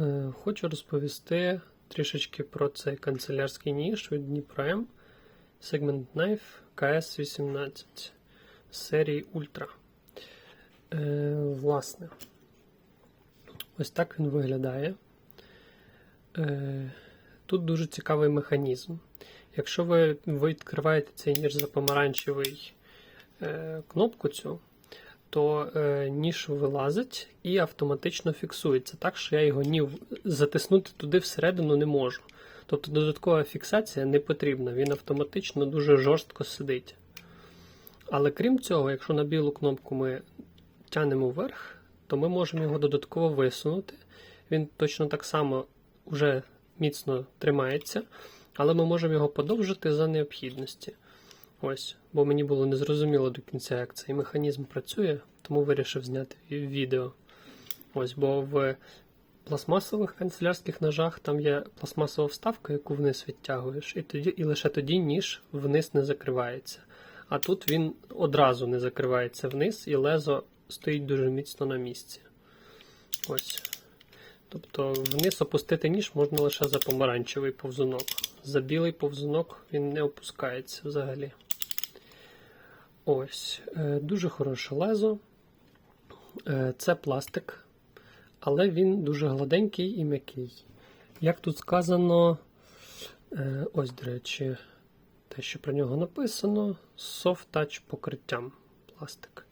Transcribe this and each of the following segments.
Е, Хочу розповісти трішечки про цей канцелярський ніж від Дніпро М Segment Knife KS18 з серії Ultra. Е, власне, ось так він виглядає. Е, тут дуже цікавий механізм. Якщо ви, відкриваєте цей ніж за помаранчевий кнопку цю, то е, ніж вилазить і автоматично фіксується, так що я його ні затиснути туди всередину не можу. Тобто додаткова фіксація не потрібна, він автоматично дуже жорстко сидить. Але крім цього, якщо на білу кнопку ми тянемо вверх, то ми можемо його додатково висунути. Він точно так само вже міцно тримається, але ми можемо його подовжити за необхідності. Ось, бо мені було незрозуміло до кінця, як цей механізм працює, тому вирішив зняти відео. Ось, бо в пластмасових канцелярських ножах там є пластмасова вставка, яку вниз відтягуєш, і, тоді, і лише тоді ніж вниз не закривається. А тут він одразу не закривається вниз, і лезо стоїть дуже міцно на місці. Ось. Тобто вниз опустити ніж можна лише за помаранчевий повзунок. За білий повзунок він не опускається взагалі. Ось. Е, Дуже хороше лезо. Е, Це пластик, але він дуже гладенький і м'який. Як тут сказано, е, ось, до речі, те, що про нього написано: Soft Touch покриттям пластик.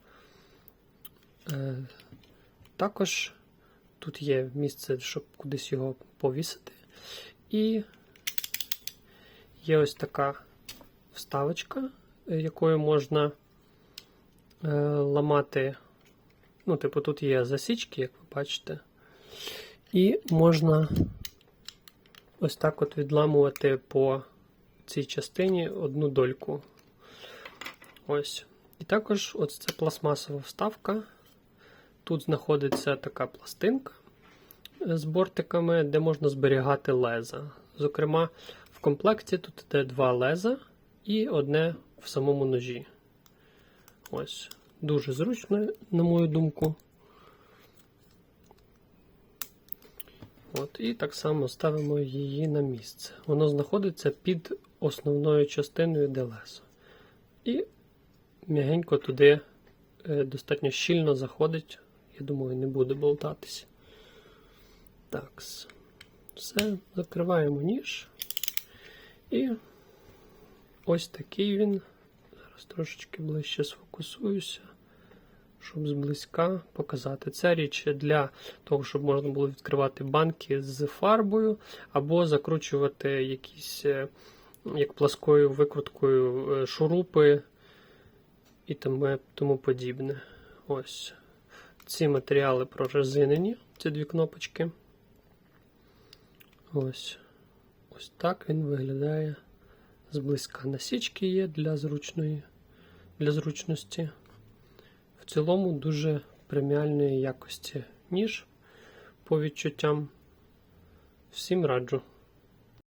Також тут є місце, щоб кудись його повісити. І є ось така вставочка, якою можна е, ламати. Ну, типу, тут є засічки, як ви бачите. І можна ось так от відламувати по цій частині одну дольку. Ось. І також ось це пластмасова вставка. Тут знаходиться така пластинка е, з бортиками, де можна зберігати леза. Зокрема, в комплекті тут йде два леза і одне в самому ножі. Ось. Дуже зручно, на мою думку. От, і так само ставимо її на місце. Воно знаходиться під основною частиною де лезо. І м'ягенько туди е, достатньо щільно заходить. Я думаю, не буде болтатися. Так. Все, закриваємо ніж. І ось такий він. Зараз трошечки ближче сфокусуюся, щоб зблизька показати. Це річ для того, щоб можна було відкривати банки з фарбою, або закручувати якісь, е, як пласкою викруткою, е, шурупи і тому, тому подібне. Ось. Ці матеріали прорезинені, ці дві кнопочки. Ось. Ось так він виглядає зблизька. Насічки є для зручної, для зручності. В цілому дуже преміальної якості ніж по відчуттям. Всім раджу.